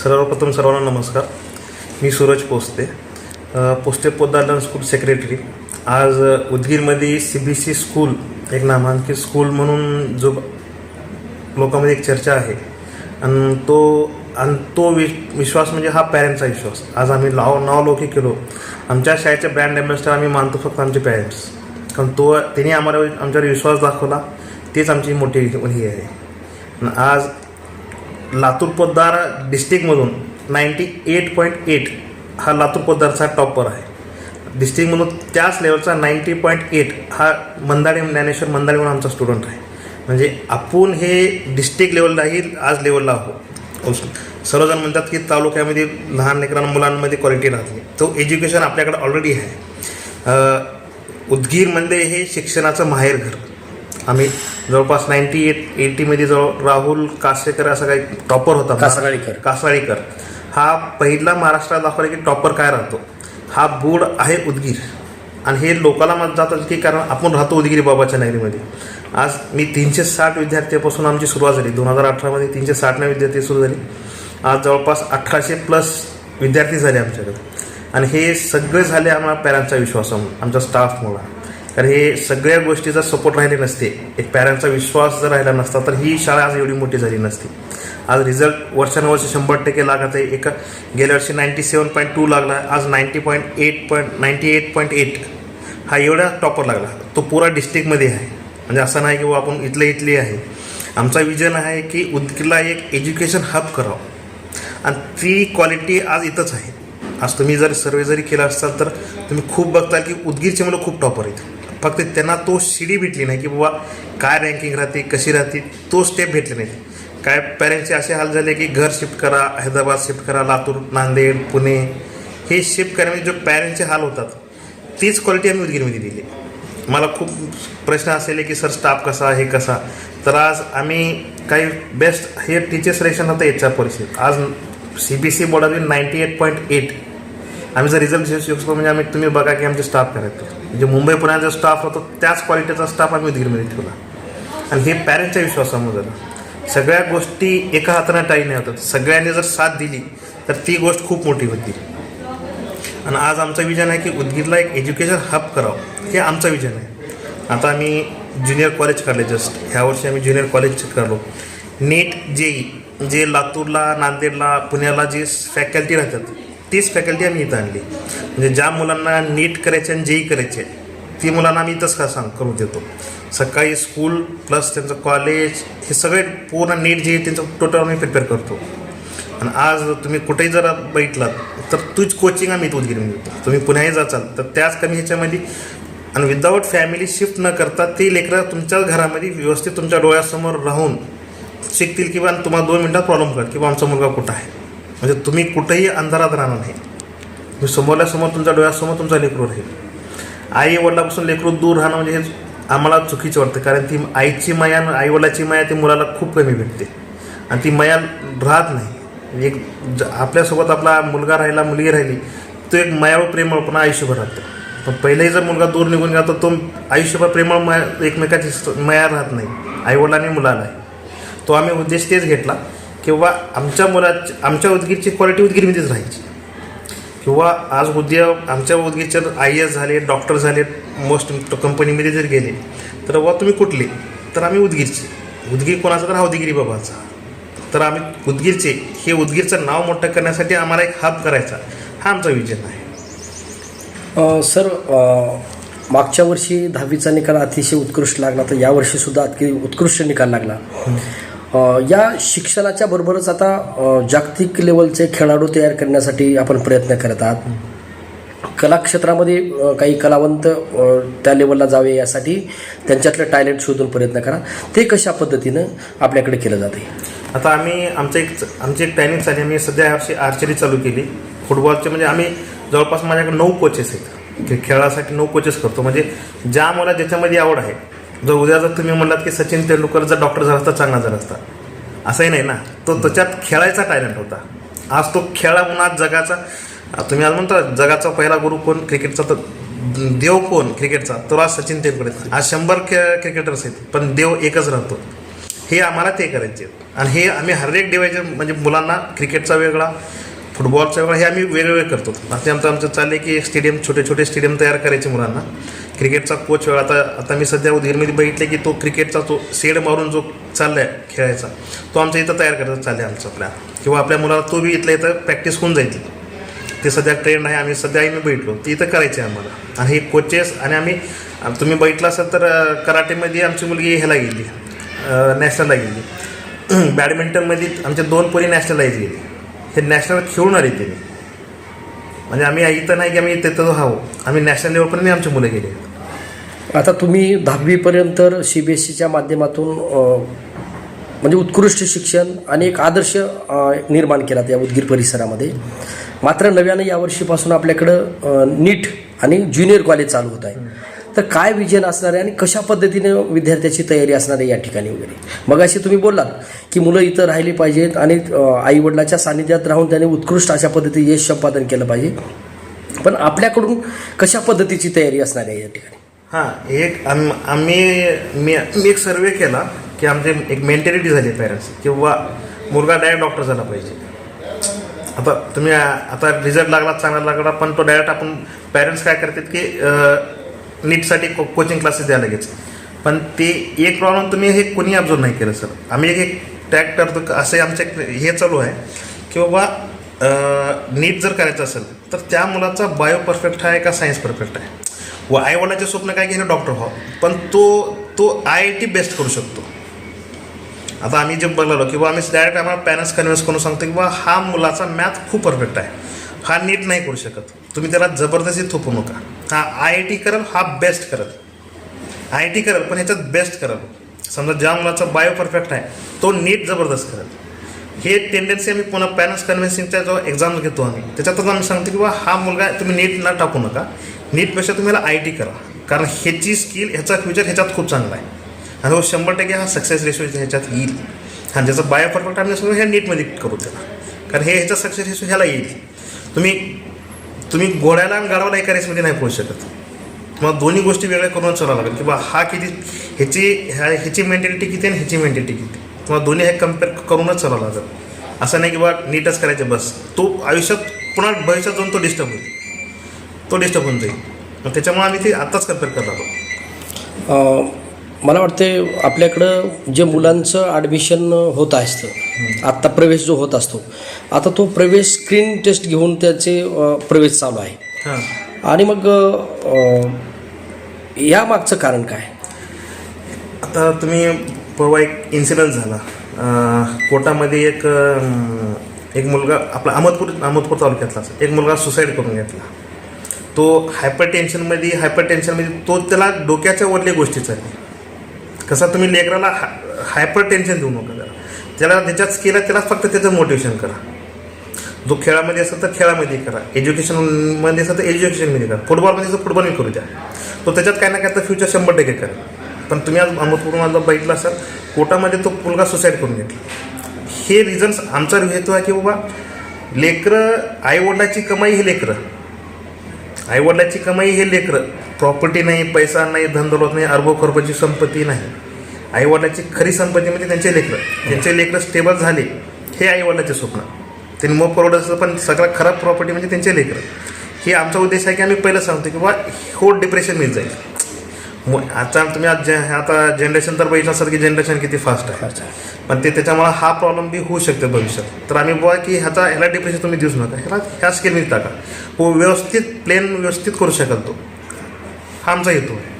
सर्वप्रथम सर्वांना नमस्कार. मी सूरज पोस्ते. पोस्ते पोस्टे पोद्दार स्कूल सेक्रेटरी आज उदगीरमध्ये सी बी सी स्कूल एक नामांकित स्कूल म्हणून जो लोकांमध्ये एक चर्चा आहे. आणि तो आणि तो वि विश्वास म्हणजे हा पॅरेंट्सचा विश्वास. आज आम्ही नाव नावलौकी केलो. आमच्या शाळेचे ब्रँड ॲम्बॅसिडर आम्ही मानतो फक्त आमचे पॅरेंट्स कारण तो त्यांनी आम्हाला आमच्यावर विश्वास दाखवला. तेच आमची मोठी हे आहे. आज लातूर पोद्दार डिस्ट्रिक्टमधून नाईंटी एट पॉईंट एट हा लातूर पोद्दारचा टॉपर आहे. डिस्ट्रिक्टमधून त्याच लेवलचा नाईंटी पॉईंट एट हा मंदाडे ज्ञानेश्वर मंदाडे म्हणून आमचा स्टुडंट आहे. म्हणजे आपण हे डिस्ट्रिक्ट लेवललाही आज लेवलला आहोत. सर्वजण म्हणतात की तालुक्यामध्ये लहान लेकरांना मुलांमध्ये क्वालिटी राहते तो एज्युकेशन आपल्याकडे ऑलरेडी आहे. उदगीरमध्ये हे शिक्षणाचं माहेरघर. आम्ही जवळपास नाईन्टी एट एटीमध्ये जवळ राहुल कासेकर असा काही टॉपर होता कासाळीकर. कासाळीकर हा पहिला महाराष्ट्रात दाखवला की टॉपर काय राहतो. हा बोर्ड आहे उदगीर. आणि हे लोकांना मत जातात की कारण आपण राहतो उदगीर बाबाच्या नायरीमध्ये आज मी तीनशे साठ विद्यार्थ्यापासून आमची सुरुवात झाली. दोन हजार अठरामध्ये तीनशे साठने विद्यार्थी सुरू झाली. आज जवळपास अठराशे प्लस विद्यार्थी झाले आमच्याकडे. आणि हे सगळे झाले आम्हाला पॅरेंट्सचा विश्वासामुळे आमच्या स्टाफमुळं कारण हे सगळ्या गोष्टीचा सपोर्ट राहिले नसते. एक पॅरेंटचा विश्वास जर राहिला नसता तर ही शाळा आज एवढी मोठी झाली नसती. आज रिझल्ट वर्षानुवर्ष शंभर टक्के लागत आहे. एका गेल्या वर्षी नाईन्टी सेवन पॉईंट टू लागला आज ninety point eight point ninety eight point eight हा एवढा टॉपर लागला. तो पुरा डिस्ट्रिक्टमध्ये आहे. म्हणजे असं नाही की बुवा आपण इथले इथले आहे. आमचा विजन आहे की उदगीरला एक एज्युकेशन हब करावं. आणि ती क्वालिटी आज इथंच आहे. आज तुम्ही जर सर्वे जरी केला असाल तर तुम्ही खूप बघताल की उदगीरचे मुलं खूप टॉपर आहेत. फक्त त्यांना तो शिडी भेटली नाही की बाबा काय रँकिंग राहते कशी राहते तो स्टेप भेटले नाही काय पॅरेंट्सचे असे हाल झाले की घर शिफ्ट करा हैदराबाद शिफ्ट करा लातूर नांदेड पुणे हे शिफ्ट करण्याचे जो पॅरेंटचे हाल होतात तीच क्वालिटी आम्ही उदगीरमध्ये दिली. मला खूप प्रश्न असेल की सर स्टाफ कसा हे कसा? तर आज आम्ही काही बेस्ट हे टीचर सिलेक्शन होतं याच्या परिस्थितीत आज सी बी सी बोर्डातील नाईन्टी एट पॉईंट एट आम्ही जर रिझल्ट शिकतो म्हणजे आम्ही तुम्ही बघा की आमचे स्टाफ करायचो म्हणजे मुंबई पुण्याचा जो स्टाफ होतो त्याच क्वालिटीचा स्टाफ आम्ही उदगीरमध्ये ठेवला. आणि हे पॅरेंट्सच्या विश्वासामुळे झालं. सगळ्या गोष्टी एका हातानं टाई नाही होतात सगळ्यांनी जर साथ दिली तर ती गोष्ट खूप मोठी होती. आणि आज आमचं विजन आहे की उदगीरला एक एज्युकेशन हब करावं. हे आमचं विजन आहे. आता आम्ही ज्युनियर कॉलेज काढले जस्ट ह्या वर्षी आम्ही ज्युनियर कॉलेज काढलो. नीट जेई जे लातूरला नांदेडला पुण्याला जे फॅकल्टी राहतात तीच फॅकल्टी आम्ही इथं आणली. म्हणजे ज्या मुलांना नीट करायचे आणि जेई करायचे ती मुलांना आम्ही इथंच का सांग करून देतो. सकाळी स्कूल प्लस त्यांचं कॉलेज हे सगळे पूर्ण नीट जे त्यांचं टोटल आम्ही प्रिपेअर करतो. आणि आज तुम्ही कुठेही जर बैठलात तर तूच कोचिंग आम्ही इथून घेऊन देतो. तुम्ही पुण्याही जाचाल तर त्याच कमी ह्याच्यामध्ये आणि विदाऊट फॅमिली शिफ्ट न करता ते लेकरं तुमच्याच घरामध्ये व्यवस्थित तुमच्या डोळ्यासमोर राहून शिकतील किंवा तुम्हाला दोन मिनटात प्रॉब्लेम कळेल किंवा आमचा मुलगा कुठं आहे. म्हणजे तुम्ही कुठेही अंधारात राहणार नाही. तुम्ही समोरल्या समोर तुमच्या डोळ्यासमोर तुमचा लेकरू राहील. आई वडिलापासून लेकरू दूर राहणं म्हणजे हे आम्हाला चुकीचं वाटतं. कारण ती आईची माया आणि आईवडिलाची माया ती मुलाला खूप कमी भेटते. आणि ती माया राहत नाही. म्हणजे एक ज- आपल्यासोबत आपला मुलगा राहिला मुलगी राहिली तो एक मायाळू प्रेमळपणा आयुष्यभर राहतो. पण पहिलेही जर मुलगा दूर निघून गेला तर तो आयुष्यभर प्रेमळ माया एकमेकाची माया राहत नाही. आईवडिलांनी मुलाला आहे. तो आम्ही उद्देश तेच घेतला. किंवा आमच्या मुलाची आमच्या उदगीरची क्वालिटी उदगीरमध्येच राहायची. किंवा आज उद्योग आमच्या उदगीरचे आय एस झाले डॉक्टर झाले मोस्ट कंपनीमध्ये जर गेले तर वा तुम्ही कुठले? तर आम्ही उदगीरचे. उदगीर कोणाचा तर हा उदगिरी बाबाचा. तर आम्ही उदगीरचे. हे उदगीरचं नाव मोठं करण्यासाठी आम्हाला एक हब करायचा. हा आमचा विजन आहे. सर मागच्या वर्षी दहावीचा निकाल अतिशय उत्कृष्ट लागला. तर यावर्षी सुद्धा अति उत्कृष्ट निकाल लागला. या शिक्षणाच्या बरोबरच आता जागतिक लेवलचे खेळाडू तयार करण्यासाठी आपण प्रयत्न करत आहात. कलाक्षेत्रामध्ये काही कलावंत त्या लेवलला जावे यासाठी त्यांच्यातलं टॅलेंट शोधून प्रयत्न करा. ते कशा पद्धतीनं आपल्याकडे केलं जाते? आता आम्ही आमचं एक आमची एक ट्रेनिंग झाली आम्ही सध्या अशी आर्चरी चालू केली. फुटबॉलचे म्हणजे आम्ही जवळपास माझ्याकडे नऊ कोचेस आहेत. खेळासाठी नऊ कोचेस करतो. म्हणजे ज्या मला ज्याच्यामध्ये आवड आहे जर उद्या जर तुम्ही म्हणलात की सचिन तेंडुलकर जर डॉक्टर झाला असता चांगला झाला असता. असंही नाही ना. तो त्याच्यात खेळायचा टॅलेंट होता. आज तो खेळा उन्हात जगाचा तुम्ही आज म्हणता जगाचा पहिला गुरु कोण? क्रिकेटचा तर देव कोण क्रिकेटचा? तो आज सचिन तेंडुलकर आज शंभर खे क्रिकेटर्स आहेत. पण देव एकच राहतो. हे आम्हाला ते करायचे आहेत. आणि हे आम्ही हर एक डिवायजन म्हणजे मुलांना क्रिकेटचा वेगळा फुटबॉलचा वेगळा हे आम्ही वेगवेगळे करतो. आता आमचं आमचं चालले आहे की स्टेडियम छोटे छोटे स्टेडियम तयार करायचे मुलांना. क्रिकेटचा कोच आता आता मी सध्या उदगीरमध्ये बघितले की तो क्रिकेटचा तो सेड मारून जो चालला आहे खेळायचा तो आमच्या इथं तयार करायचा चालला आहे आमचा प्लॅन किंवा आपल्या मुलाला तो बी इथल्या इथं प्रॅक्टिस होऊन जाईल. ते सध्या ट्रेंड आहे आम्ही सध्या आम्ही बैठलो ती इथं करायचे आहे आम्हाला. आणि हे कोचेस आणि आम्ही तुम्ही बघितलं असेल तर कराटेमध्ये आमची मुलगी ह्याला गेली. नॅशनलला गेली. बॅडमिंटनमध्ये आमच्या दोन पोरी नॅशनलाइज गेली. हे नॅशनल खेळून आली तिने म्हणजे आम्ही इथं नाही की आम्ही तिथं हाव. आम्ही नॅशनल लेवलपर्यंत आमची मुलं गेली. आता तुम्ही दहावीपर्यंत सी बी एस सीच्या माध्यमातून म्हणजे उत्कृष्ट शिक्षण आणि एक आदर्श निर्माण केला त्या उदगीर परिसरामध्ये. मात्र नव्यानं यावर्षीपासून आपल्याकडं नीट आणि ज्युनियर कॉलेज चालू होत आहे. तर काय विजन असणार आहे आणि कशा पद्धतीने विद्यार्थ्याची तयारी असणार आहे या ठिकाणी वगैरे? मग अशी तुम्ही बोललात की मुलं इथं राहिली पाहिजेत आणि आईवडिलाच्या सानिध्यात राहून त्यांनी उत्कृष्ट अशा पद्धतीने यश संपादन केलं पाहिजे. पण आपल्याकडून कशा पद्धतीची तयारी असणार आहे या ठिकाणी? हां एक आम आम्ही मी मी एक सर्वे केला की आमचे एक मेंटॅलिटी झाली पॅरेंट्स किंवा मुलगा डायरेक्ट डॉक्टर झाला पाहिजे. आता तुम्ही आता रिझल्ट लागला चांगला लागला पण तो डायरेक्ट आपण पॅरेंट्स काय करतात की नीटसाठी को कोचिंग क्लासेस द्या लगेच. पण ते एक प्रॉब्लेम तुम्ही हे कोणी ऑब्झर्व नाही केलं सर आम्ही एक एक टॅग करतो का असं हे चालू आहे की बाबा नीट जर करायचं असेल तर त्या मुलाचा बायो परफेक्ट आहे का सायन्स परफेक्ट आहे? व आईवडिलाचे स्वप्न काय घेणं डॉक्टर व्हावं. पण तो तो आय आय टी बेस्ट करू शकतो. आता आम्ही जे बघलो किंवा आम्ही डायरेक्ट आम्हाला पॅरेंट्स कन्व्हिन्स करून सांगतो की बा हा मुलाचा मॅथ खूप परफेक्ट आहे. हा नीट नाही करू शकत. तुम्ही त्याला जबरदस्ती थोपू नका. हा आय आय टी करल हा बेस्ट करत आय आय टी करेल पण ह्याच्यात बेस्ट करल. समजा ज्या मुलाचा बायो परफेक्ट आहे तो नीट जबरदस्त करत हे टेंडन्सी आम्ही पुन्हा पॅरेंट्स कन्व्हिन्सिंगचा जो एक्झाम घेतो आम्ही त्याच्यातच आम्ही सांगतो की बा हा मुलगा तुम्ही नीट न टाकू नका. नीटपेक्षा तुम्हाला आय टी करा. कारण ह्याची स्किल ह्याचा फ्युचर ह्याच्यात खूप चांगला आहे. आणि हो शंभर टक्के हा सक्सेस रेशो ह्याच्यात येईल. आणि ज्याचा बायो परफेक्ट आम्ही सगळं ह्या नीटमध्ये करू त्याला कारण हे ह्याचा सक्सेस रेशो ह्याला येईल. तुम्ही तुम्ही घोड्याला आणि गाडवाला एका रेसमध्ये नाही पोहोचू शकत. तुम्हाला दोन्ही गोष्टी वेगळ्या करून चालावं लागेल. की बा हा किती ह्याची ह्या ह्याची मेंटॅलिटी किती आणि ह्याची मेंटॅलिटी किती. तुम्हाला दोन्ही हे कंपेअर करूनच चालावं लागेल. असं नाही की बा नीटच करायचं बस. तो आयुष्यात पुन्हा भविष्यात जाऊन तो डिस्टर्ब होईल. तो डिस्टर्ब होऊन जाईल. मग त्याच्यामुळे आम्ही ते आत्ताच कंपेअर करत आहोत. मला वाटते आपल्याकडं जे मुलांचं ॲडमिशन होत असतं आत्ता प्रवेश जो होत असतो आता तो प्रवेश स्क्रीन टेस्ट घेऊन त्याचे प्रवेश चालू आहे. आणि मग या मागचं कारण काय? आता तुम्ही परवा एक इन्सिडंट झाला. कोटामध्ये एक एक मुलगा आपला अहमदपूर अहमदपूर तालुक्यातला एक मुलगा सुसाईड करून घेतला. तो हायपर टेन्शनमध्ये हायपर टेन्शनमध्ये तो त्याला डोक्याच्या वरल्या गोष्टी चालली कसा तुम्ही लेकराला हा हायपर टेन्शन देऊ नका त्याला. त्याला त्याच्यात केलं त्याला फक्त त्याचं मोटिवेशन करा. जो खेळामध्ये असेल तर खेळामध्ये करा. एज्युकेशनमध्ये असेल तर एज्युकेशनमध्ये करा. फुटबॉलमध्ये असेल तर करू द्या. तो त्याच्यात काय ना काय तर फ्युचर शंभर टक्के करा पण तुम्ही आज अहमदपूरमधला बघितलं असाल कोटामध्ये तो मुलगा सुसाईड करून घेतला. हे रिझन्स आमचा हेतू आहे की बाबा लेकरं आईवडिलाची कमाई हे लेकरं. आईवडिलाची कमाई हे लेकरं. प्रॉपर्टी नाही पैसा नाही धनदौलत नाही अरबो खरबची संपत्ती नाही. आईवडिलाची खरी संपत्ती म्हणजे त्यांचे लेकरं. त्यांचे लेकरं स्टेबल झाले हे आईवडिलाचे स्वप्न. त्यांनी मग परवडत पण सगळ्यात खराब प्रॉपर्टी म्हणजे त्यांचे लेकरं. हे आमचा उद्देश आहे की आम्ही पहिलं सांगतो की बा हो डिप्रेशन मिळत जाईल. मग आता तुम्ही आज जे आता जनरेशन तर बघितलं असाल की जनरेशन किती फास्ट आहे. पण ते त्याच्यामुळे हा प्रॉब्लेम बी होऊ शकतो भविष्यात. तर आम्ही बुवा की ह्याचा ह्याला डिप्रेशन तुम्ही देऊच नका. ह्याला ह्या स्केलमध्ये टाका. हो व्यवस्थित प्लेन व्यवस्थित करू शकाल तो. हा आमचा हेतू आहे.